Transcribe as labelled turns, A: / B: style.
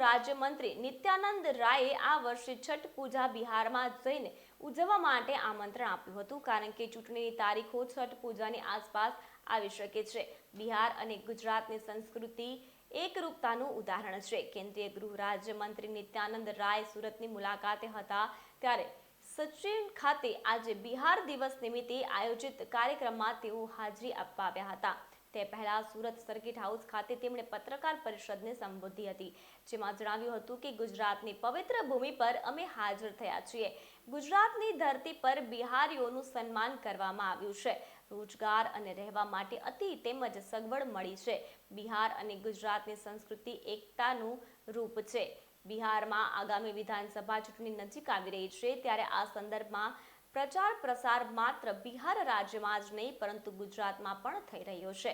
A: રાજ્યમંત્રી નિત્યાનંદ રાયે આ વર્ષે છઠ પૂજા બિહારમાં જઈને ઉજવવા માટે આમંત્રણ આપ્યું હતું, કારણ કે ચૂંટણીની તારીખો છઠ પૂજાની આસપાસ આવી શકે છે. બિહાર અને ગુજરાતની સંસ્કૃતિ એકરૂપતાનું ઉદાહરણ છે. કેન્દ્રીય ગૃહ રાજ્યમંત્રી નિત્યાનંદ રાય સુરતની મુલાકાતે હતા ત્યારે સચિન ખાતે આજે બિહાર દિવસ નિમિત્તે આયોજિત કાર્યક્રમમાં તેઓ હાજરી આપવા આવ્યા હતા. તે પહેલા સુરત સર્કિટ હાઉસ ખાતે તેમણે પત્રકાર પરિષદને સંબોધી હતી, જેમાં જણાવ્યું હતું કે ગુજરાતની પવિત્ર ભૂમિ પર અમે હાજર થયા છીએ. ગુજરાતની ધરતી પર બિહારીઓનું સન્માન કરવામાં આવ્યું છે. રોજગાર અને રહેવા માટે અતિ તેમજ સગવડ મળી છે. બિહાર અને ગુજરાતની સંસ્કૃતિ એકતાનું રૂપ છે. બિહારમાં આગામી વિધાનસભા ચૂંટણી નજીક આવી રહી છે, ત્યારે આ સંદર્ભમાં પ્રચાર પ્રસાર માત્ર બિહાર રાજ્યમાં જ નહીં પરંતુ ગુજરાતમાં પણ થઈ રહ્યો છે.